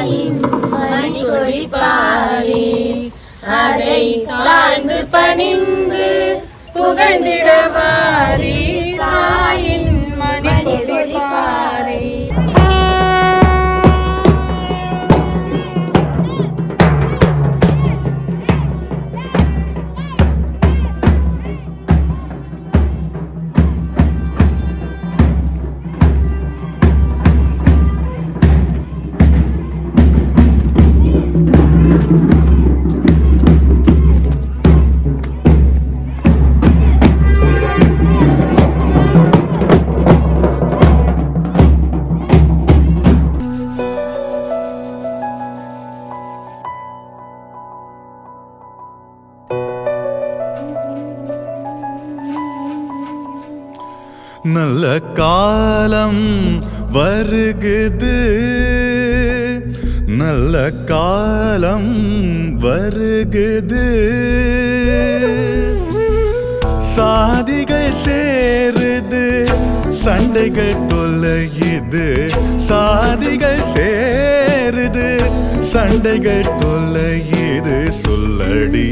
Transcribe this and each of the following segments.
தாயின் மணி கொழிப்பாரே அதை தாழ்ந்து பணிந்து புகழ்ந்திடவாரே காலம் வருகுது. நல்ல காலம் வருகுது. சாதிகள் சேருது சண்டைகள் தொல்லையுது சாதிகள் சேருது சண்டைகள் தொல்லையுது சொல்லடி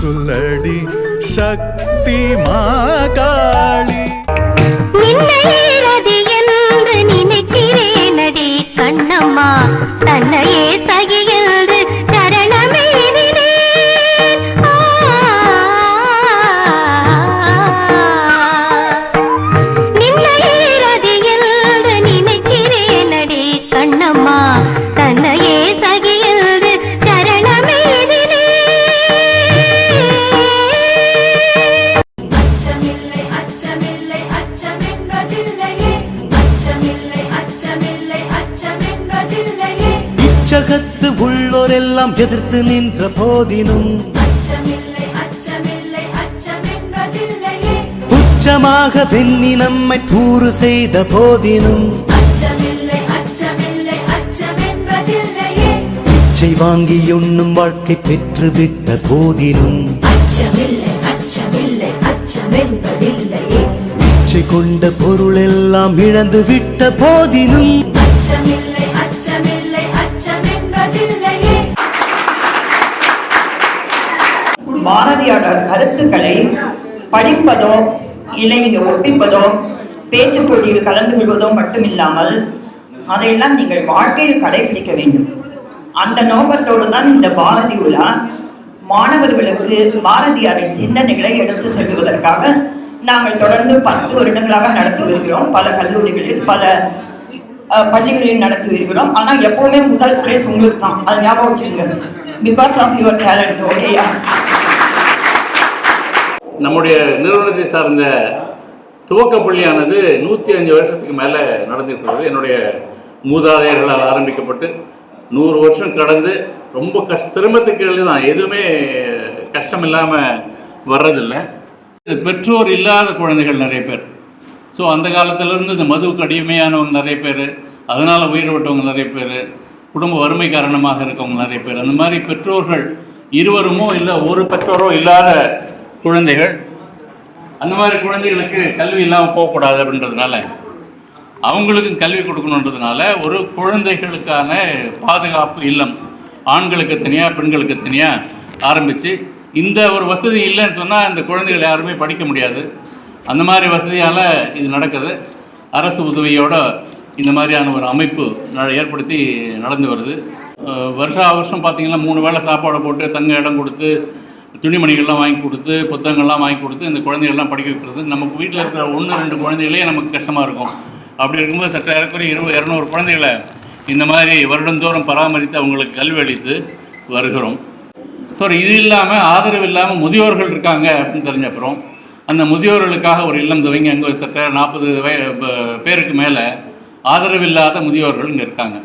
சொல்லடி சக்தி மா காளி நின்னையிறது என்று எதிர்த்து நின்ற போதினும் துச்சமாக வெண்ணி நம்மை தூறு செய்த போதினும் இச்சை வாங்கி உண்ணும் வாழ்க்கை போதினும் அச்சமில்லை அச்சமில்லை அச்சமென்பதில்லையே. இச்சை கொண்ட பொருளெல்லாம் இழந்து விட்ட போதினும் கருத்துக்களை படிப்பதோ இல்லை இங்கே ஒப்பிப்பதோ பேச்சு போட்டியில் கலந்து கொள்வதோ மட்டுமில்லாமல் அதையெல்லாம் நீங்கள் வாழ்க்கையில் கடைபிடிக்க வேண்டும். அந்த நோக்கத்தோடு தான் இந்த பாரதி உலா மாணவர்களுக்கு பாரதியாரின் சிந்தனைகளை எடுத்து செல்வதற்காக நாங்கள் தொடர்ந்து பத்து வருடங்களாக நடத்தி வருகிறோம். பல கல்லூரிகளில் பல பள்ளிகளில் நடத்தி வருகிறோம். ஆனால் எப்போவுமே முதல் பிளேஸ் உங்களுக்கு தான் அது ஞாபகம் வச்சுக்கோங்க. பிகாஸ் ஆஃப் யுவர் டேலண்ட் ஓகேயா? நம்முடைய நிறுவனத்தை சார்ந்த துவக்க பள்ளியானது நூற்றி அஞ்சு வருஷத்துக்கு மேலே நடந்திருக்கிறது. என்னுடைய மூதாதையர்களால் ஆரம்பிக்கப்பட்டு நூறு வருஷம் கடந்து ரொம்ப கஷ் சிரமத்துக்கு தான். எதுவுமே கஷ்டம் இல்லாமல் வர்றதில்லை பெற்றோர் இல்லாத குழந்தைகள் நிறைய பேர். ஸோ அந்த காலத்திலேருந்து இந்த மதுவுக்கு அடிமையானவங்க நிறைய பேர் அதனால் உயிர் விட்டவங்க நிறைய பேர் குடும்ப வறுமை காரணமாக இருக்கவங்க நிறைய பேர். அந்த மாதிரி பெற்றோர்கள் இருவருமோ இல்லை ஒரு பெற்றோரோ இல்லாத குழந்தைகள் அந்த மாதிரி குழந்தைகளுக்கு கல்வி இல்லாமல் போகக்கூடாது அப்படின்றதுனால அவங்களுக்கும் கல்வி கொடுக்கணுன்றதுனால ஒரு குழந்தைகளுக்கான பாதுகாப்பு இல்லம் ஆண்களுக்கு தனியாக பெண்களுக்கு தனியாக ஆரம்பித்து இந்த ஒரு வசதி இல்லைன்னு சொன்னால் இந்த குழந்தைகள் யாருமே படிக்க முடியாது. அந்த மாதிரி வசதியால் இது நடக்குது. அரசு உதவியோட இந்த மாதிரியான ஒரு அமைப்பு ந- ஏற்படுத்தி நடந்து வருது. வருஷா வருஷம் பார்த்திங்கன்னா மூணு வேளை சாப்பாடு போட்டு தங்க இடம் கொடுத்து துணிமணிகள்லாம் வாங்கி கொடுத்து புத்தகங்கள்லாம் வாங்கி கொடுத்து இந்த குழந்தைகள்லாம் படிக்க வைக்கிறது. நமக்கு வீட்டில் இருக்கிற ஒன்று ரெண்டு குழந்தைகளே நமக்கு கஷ்டமாக இருக்கும். அப்படி இருக்கும்போது சற்று ஏறக்குறைய இருபது இரநூறு குழந்தைகளை இந்த மாதிரி வருடந்தோறும் பராமரித்து அவங்களுக்கு கல்வி அளித்து வருகிறோம். ஸோ இது இல்லாமல் ஆதரவு இல்லாமல் முதியோர்கள் இருக்காங்க அப்படின்னு தெரிஞ்ச அப்புறம் அந்த முதியோர்களுக்காக ஒரு இல்லம் துவங்கி அங்கே சட்ட நாற்பது வய பேருக்கு மேலே ஆதரவு இல்லாத முதியோர்கள் இங்கே இருக்காங்க.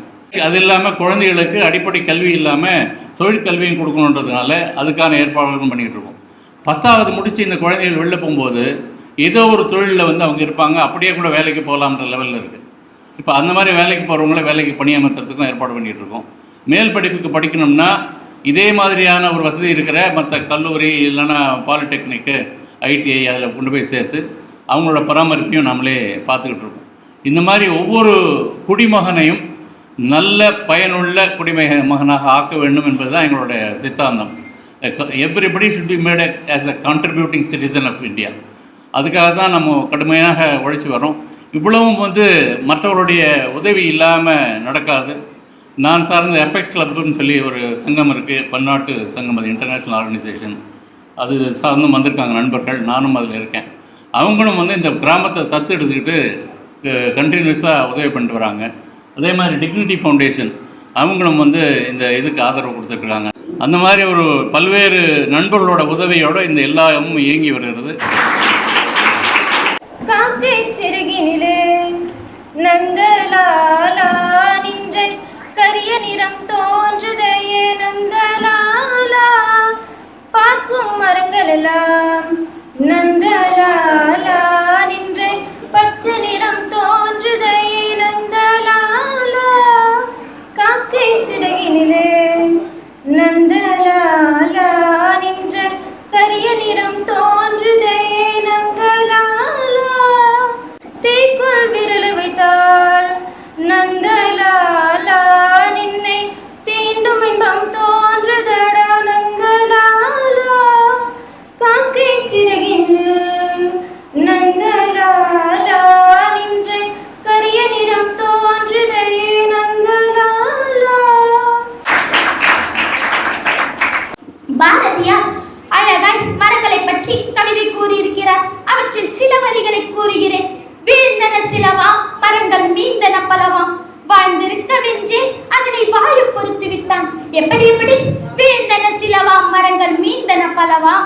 அது இல்லாமல் குழந்தைகளுக்கு அடிப்படை கல்வி இல்லாமல் தொழிற்கல்வியும் கொடுக்கணுன்றதுனால அதுக்கான ஏற்பாடுகளும் பண்ணிகிட்டு இருக்கோம். பத்தாவது முடித்து இந்த குழந்தைகள் வெளில போகும்போது ஏதோ ஒரு தொழிலில் வந்து அவங்க இருப்பாங்க. அப்படியே கூட வேலைக்கு போகலான்ற லெவலில் இருக்குது இப்போ அந்த மாதிரி வேலைக்கு போகிறவங்கள வேலைக்கு பணியமர்த்துறதுக்கும் ஏற்பாடு பண்ணிகிட்டு இருக்கோம். மேல் படிப்புக்கு படிக்கணும்னா இதே மாதிரியான ஒரு வசதி இருக்கிற மற்ற கல்லூரி இல்லைன்னா பாலிடெக்னிக்கு ஐடிஐ அதில் கொண்டு போய் சேர்த்து அவங்களோட பராமரிப்பையும் நம்மளே பார்த்துக்கிட்டு இருக்கோம். இந்த மாதிரி ஒவ்வொரு குடிமகனையும் நல்ல பயனுள்ள குடிமக மகனாக ஆக்க வேண்டும் என்பது தான் எங்களுடைய சித்தாந்தம். Everybody should be made as a contributing citizen of India அதுக்காக தான் நம்ம கடுமையாக உழைச்சி வரோம் இவ்வளவும் வந்து மற்றவருடைய உதவி இல்லாமல் நடக்காது. நான் சார்ந்த எஃபெக்ஸ் கிளப்னு சொல்லி ஒரு சங்கம் இருக்குது பன்னாட்டு சங்கம் அது இன்டர்நேஷ்னல் ஆர்கனைசேஷன் அது சார்ந்தும் வந்திருக்காங்க நண்பர்கள். நானும் அதில் இருக்கேன். அவங்களும் வந்து இந்த கிராமத்தை தத்து எடுத்துக்கிட்டு கண்டினியூஸாக உதவி பண்ணிட்டு வராங்க. அதே மாதிரி டிக்னிட்டி ஃபவுண்டேஷன் அவங்களும் வந்து இந்த இதுக்கு ஆதரவு கொடுத்துருக்குறாங்க. அந்த மாதிரி ஒரு பல்வேறு நண்பர்களோட உதவியோட இந்த எல்லாமும் இயங்கி வருகிறது. காக்கை சிறகினிலே நந்தலாலா நின்ற கரிய நிறம் தோன்றுதையே. பலவா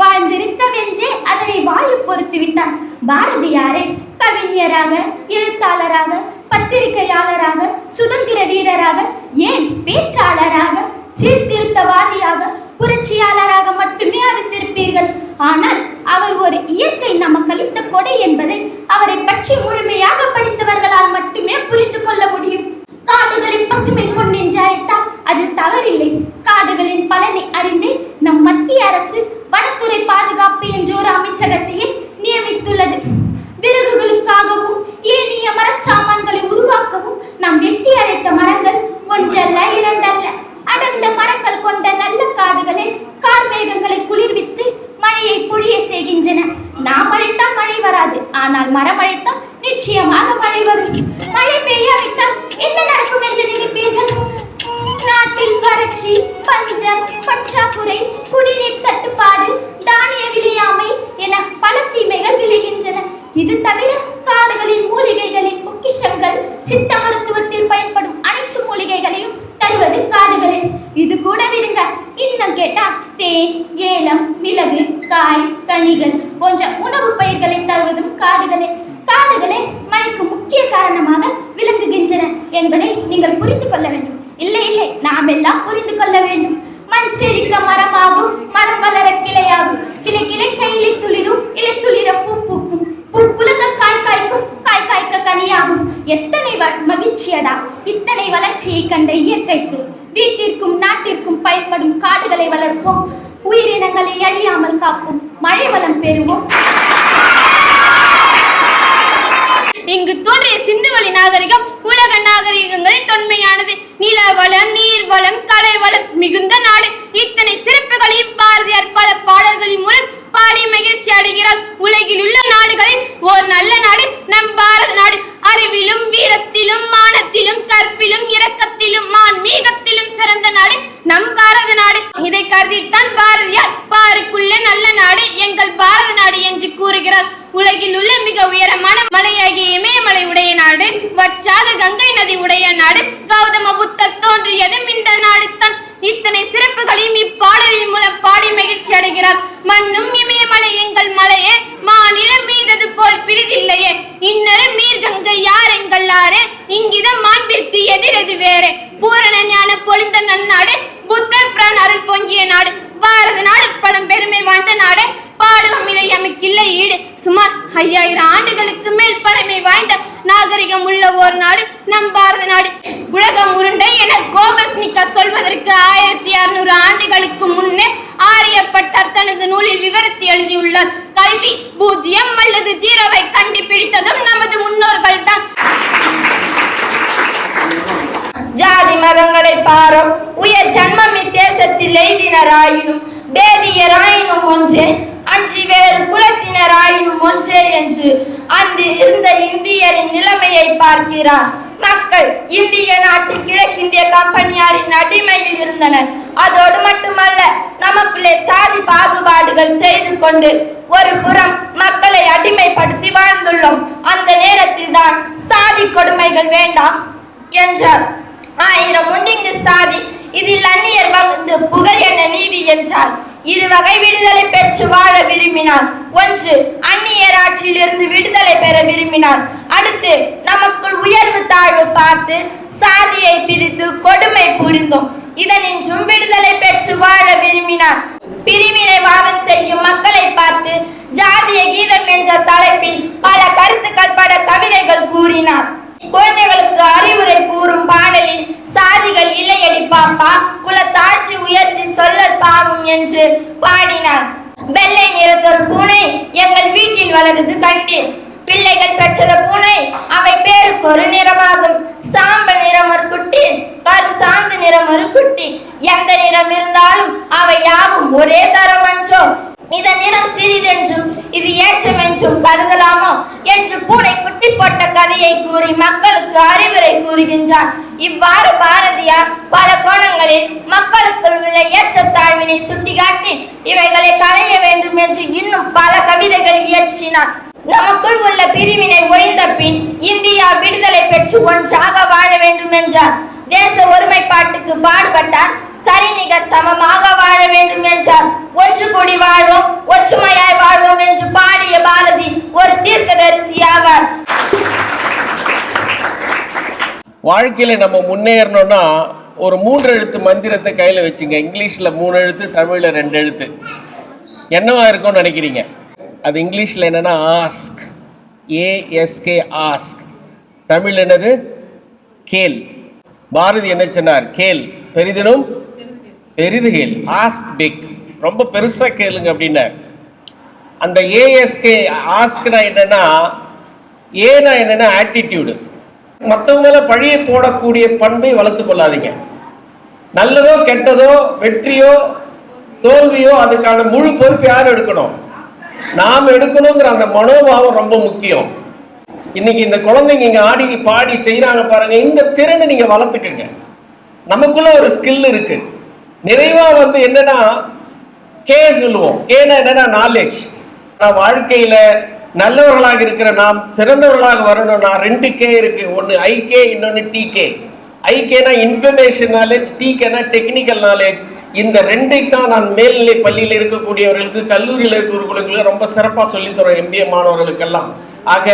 வாழ்ந்திருக்க வென்றே அதனை வாயு பொறுத்து விட்டான். பாரதியாரை கவிஞராக எழுத்தாளராக பத்திரிகையாளராக சுதந்திர வீரராக ஏன் பேச்சாளராக சீர்திருத்தவாதியாக புரட்சியாளராக மட்டுமே அறிந்திருப்பீர்கள்? ஆனால் அவர் ஒரு இயற்கை நமக்கு அளித்த கொடை என்பதை அவரை பற்றி முழுமையாக படித்தவர்களால் மட்டுமே புரிந்து கொள்ள முடியும். காடுகளின் பசுமை பொன் என்று அழைத்தால் அதில் தவறில்லை. காடுகளின் பலனை அறிந்து நம் மத்திய அரசு வனத்துறை பாதுகாப்பு என்ற ஒரு அமைச்சகத்தையே நியமித்துள்ளது விறகுகளுக்காகவும் ஏனைய மரச்சாமான்களை உருவாக்கவும் நாம் வெட்டி அழைத்த மரங்கள் ஒன்றல்ல இரண்டல்ல அடர்ந்த மரங்கள் கொண்ட நல்ல காடுகளே கார்மேகங்களை குளிர்வித்து மழையை பொழிய செய்கின்றன நாம் அழைத்தால் மழை வராது ஆனால் மரம் அழைத்தால் நிச்சயமாக மழை வரும் மழை பெய்யாவிட்டால் என்ன நடக்கும் என்று நினைப்பீர்கள் நாட்டில் வறட்சி பஞ்சம் பற்றாக்குறை குடிநீர் தட்டுப்பாடு தானிய விளையாமை என பல தீமைகள் விளைகின்றன இது தவிர காடுகளின் மூலிகைகளின் பொக்கிஷங்கள் சித்த மருத்துவத்தில் பயன்படும் அனைத்து மூலிகைகளையும் தருவது காடுகளே இது கூட விடுங்க இன்னும் கேட்டா தேன் ஏலம் மிளகு காய் கனிகள் போன்ற உணவு பயிர்களை தருவதும் காடுகளே காடுகளே மழைக்கு முக்கிய காரணமாக விளங்குகின்றன என்பதை நீங்கள் புரிந்து கொள்ள வேண்டும் இல்லை இல்லை நாம் எல்லாம் புரிந்து கொள்ள வேண்டும் மண் செழிக்க மரமாகும் மரம் வளர கிளையாகும் கிளை கிளை கையிலே துளிரும் இலை துளிர பூ பூக்கும் பூ புலக காய் காய்க்கும் காய் காய்க்க கனியாகும் எத்தனை வ- மகிழ்ச்சியடா. இத்தனை வளர்ச்சியை கண்ட இயற்கைக்கு. வீட்டிற்கும் நாட்டிற்கும் பயன்படும் காடுகளை வளர்ப்போம். உயிரினங்களை அழியாமல் காப்போம் மழை வளம் பெறுவோம். இங்கு தோன்றிய சிந்துவெளி நாகரிகம் உலக நாகரிகங்களில் தொன்மையானது. நில வளம் நீர் வளம் கலை வளம் மிகுந்த நாடு. இத்தனை சிறப்புகளையும் பாரதியார் பல பாடல்களின் மூலம் பாடி மகிழ்ச்சி அடைகிறார். உலகில் உள்ள நாடுகளின் ஓர் நல்ல நாடு நம் பாரத நாடு அறிவிலும் வீரத்திலும் மானத்திலும் கற்பிலும் இரக்கத்திலும் மான்மீகத்திலும் சிறந்த நாடு நம் பாரத நாடு இதை கருதித்தான் பாரதியார் பாருக்குள்ளே நல்ல நாடு எங்கள் பாரத நாடு என்று கூறுகிறார் உலகில் உள்ள மிக உயரமான மலையாகிய இமயமலை உடைய நாடு வற்றாத கங்கை நதி உடைய நாடு கௌதம புத்தர் தோன்றியதும் இந்த நாடு தான் இத்தனை சிறப்புகளையும் இப்பாடலின் மூலம் பாடி மகிழ்ச்சி அடைகிறார். மண்ணும் இமயமலை எங்கள் மலையே மாநிலம் மீதது போல் பிரிதில்லையே. இன்னரும் மீர் கங்கை யார் எங்கள் ஆறு? இங்கிதம் மாண்பிற்கு எதிரது வேறு. பூரண ஞான பொழிந்த நன்னாடு புத்தர் பிரான் அருள் பொங்கிய நாடு. பாரத நாடு படம் பெருமை வாய்ந்த நாடு. பாடுவோம் இலை அமைக்கில்லை ஈடு. சுமார் ஐயாயிரம் ஆண்டுகளுக்கு மேல் பழமை வாய்ந்த நாகரிகம் உள்ள ஓர் நாடு நம் பாரத நாடு. உலகம் உருண்டை என கோபஸ்னிகா சொல்வதற்கு ஆயிரத்தி அறுநூறு ஆண்டுகளுக்கு முன்னே ஆரியப்பட்டார் தனது நூலில் விவரித்து எழுதியுள்ளார். கல்வி பூஜ்ஜியம் அல்லது ஜீரோவை கண்டுபிடித்ததும் நமது முன்னோர்கள் தான் ஜாதி மதங்களை பாரம். உயர் ஜன்மம் இத்தேசத்தில் எய்தினராயினும் பேதியராயினும் ஒன்றே அஞ்சி வேறு குலத்தினராயினும் ஒன்றே என்று அந்த இருந்த இந்தியரின் நிலைமையை பார்க்கிறார். மக்கள் இந்திய நாட்டு கிழக்கிந்திய கம்பெனியாரின் அடிமையில் இருந்தனர். அதோடு மட்டுமல்ல நமக்குள்ளே சாதி பாகுபாடுகள் செய்து கொண்டு ஒரு புறம் மக்களை அடிமைப்படுத்தி வாழ்ந்துள்ளோம். அந்த நேரத்தில் தான் சாதி கொடுமைகள் வேண்டாம். என்றார். ஆயிரம் உண்டிங்கு சாதி இதில் அந்நியர் வந்து புகழ் என நீதி என்றார். இரு வகை விடுதலை பெற்று வாழ விரும்பினார். ஒன்று அந்நியர் ஆட்சியிலிருந்து விடுதலை பெற விரும்பினார். அடுத்து நமக்குள் உயர்வு தாழ்வு பார்த்து சாதியை பிரித்து கொடுமை புரிந்தோம். இதனின்றும் விடுதலை பெற்று வாழ விரும்பினார். பிரிவினை வாதம் செய்யும் மக்களை பார்த்து ஜாதிய கீதம் என்ற தலைப்பில் பல கருத்துக்கள் பட கவிதைகள் கூறினார். குழந்தைகளுக்கு அறிவுரை கூறும் பாடலில் சாதிகள் இல்லையடி பாப்பா குலத்தாட்சி உயர்ச்சி சொல்ல பாவம் என்று பாடினார். வெள்ளை நிறத்தொரு பூனை எங்கள் வீட்டில் வளருது கண்டேன். பிள்ளைகள் பெற்ற பூனை அவை பேருக்கு ஒரு நிறமாகும். சாம்பல் நிறம் ஒரு குட்டி கரும் சாந்து நிறம் ஒரு குட்டி. எந்த நிறம் இருந்தாலும் அவை யாவும் ஒரே தரம் தரமன்றோ இதன் நிறம் சிறிதென்றும் இது ஏற்றம் என்றும் கருதலாமோ? என்று பூனை குட்டி போட்ட கதையை கூறி மக்களுக்கு அறிவுரை கூறுகின்றார் இவ்வாறு பாரதியார் பல கோணங்களில் மக்களுக்குள் உள்ள ஏற்றத்தாழ்வினை சுட்டிக்காட்டி இவைகளை களைய வேண்டும் என்று இன்னும் பல கவிதைகள் இயற்றினார். நமக்குள் உள்ள பிரிவினை ஒழிந்த பின் இந்தியா விடுதலை பெற்று ஒன்றாக வாழ வேண்டும் என்றார். தேச ஒருமைப்பாட்டுக்கு பாடுபட்டார். சரி நிகர் சமமாக வாழ வேண்டும் என்றார் ஒன்று கூடி வாழ்வோம் ஒற்றுமையாய் வாழ்வோம் என்று பாடிய பாரதி ஒரு தீர்க்கதரிசி ஆவார் வாழ்க்கையில் நம்ம முன்னேறணும்னா ஒரு மூன்று எழுத்து மந்திரத்தை கையில் வச்சுங்க. இங்கிலீஷில் மூணு எழுத்து தமிழில் ரெண்டு எழுத்து. என்னவா இருக்கும்னு நினைக்கிறீங்க? அது இங்கிலீஷில் என்னென்னா ஆஸ்க். ASK ask. தமிழ் என்னது? கேள். பாரதி என்ன சொன்னார்? கேள். பெரிதினும் பெரிது கேள் ஆஸ்க் பிக் ரொம்ப பெருசாக கேளுங்க அப்படின்னார் அந்த ஏஎஸ்கே ஆஸ்க்னா என்னன்னா ஏனா என்னன்னா ஆட்டிடியூடு மற்றவங்கள பழிய போடக்கூடிய பண்பை வளர்த்து கொள்ளாதீங்க. நல்லதோ கெட்டதோ வெற்றியோ தோல்வியோ அதுக்கான முழு பொறுப்பு யார் எடுக்கணும்? நாம் எடுக்கணுங்கிற அந்த மனோபாவம் ரொம்ப முக்கியம். இன்னைக்கு இந்த குழந்தைங்க இங்கே ஆடி பாடி செய்கிறாங்க பாருங்க இந்த திறனை நீங்கள் வளர்த்துக்கங்க. நமக்குள்ள ஒரு ஸ்கில் இருக்குது நிறைவா வந்து என்னன்னா கே சொல்லுவோம். கேனா என்னன்னா நாலேஜ் நான் வாழ்க்கையில நல்லவர்களாக இருக்கிற நாம் சிறந்தவர்களாக வரணும்னா ரெண்டு கே இருக்கு. ஒன்னு ஐ கே இன்னொன்னு டி கே ஐ கேனா இன்ஃபர்மேஷன் நாலேஜ் டி கேனா டெக்னிக்கல் நாலேஜ் இந்த ரெண்டை தான் நான் மேல்நிலை பள்ளியில் இருக்கக்கூடியவர்களுக்கு கல்லூரியில் இருக்கிறவர்களுக்கு ரொம்ப சிறப்பாக சொல்லித்தரோம் எம்பிஏ மாணவர்களுக்கெல்லாம். ஆக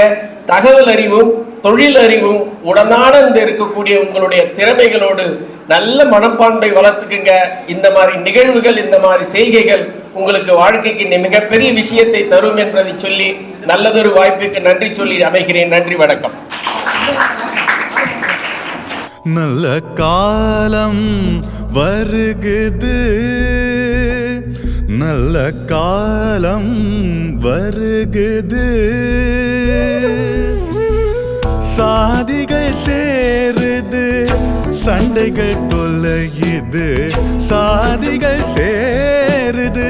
தகவல் அறிவும் தொழில் அறிவும் உடனானந்து இருக்கக்கூடிய உங்களுடைய திறமைகளோடு நல்ல மனப்பான்பை வளர்த்துக்குங்க. இந்த மாதிரி நிகழ்வுகள் இந்த மாதிரி செய்கைகள் உங்களுக்கு வாழ்க்கைக்கு மிகப்பெரிய விஷயத்தை தரும் என்பதை சொல்லி நல்லதொரு வாய்ப்புக்கு நன்றி சொல்லி அமைகிறேன். நன்றி வணக்கம். நல்ல காலம் வருகுது. நல்ல காலம் வருகுது. சாதிகள் சேருது சண்டைகள் தொல்லையுது சாதிகள் சேருது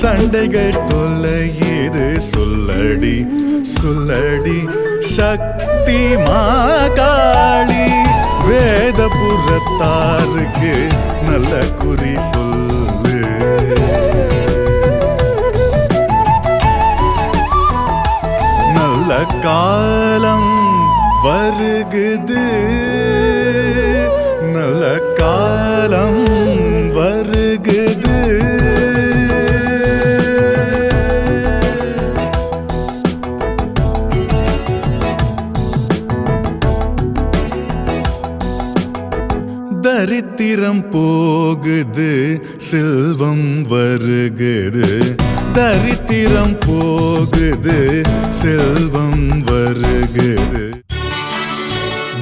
சண்டைகள் தொல்லையுது சொல்லடி சொல்லடி சக்தி மாகாளி வேதபுரத்தாருக்கு நல்ல குறி சொல்லு. நல்ல காலம் வருகுது. நல்ல காலம் வருகுது. தரித்திரம் போகுது செல்வம் வருகுது. தரித்திரம் போகுது செல்வம் வருகுது.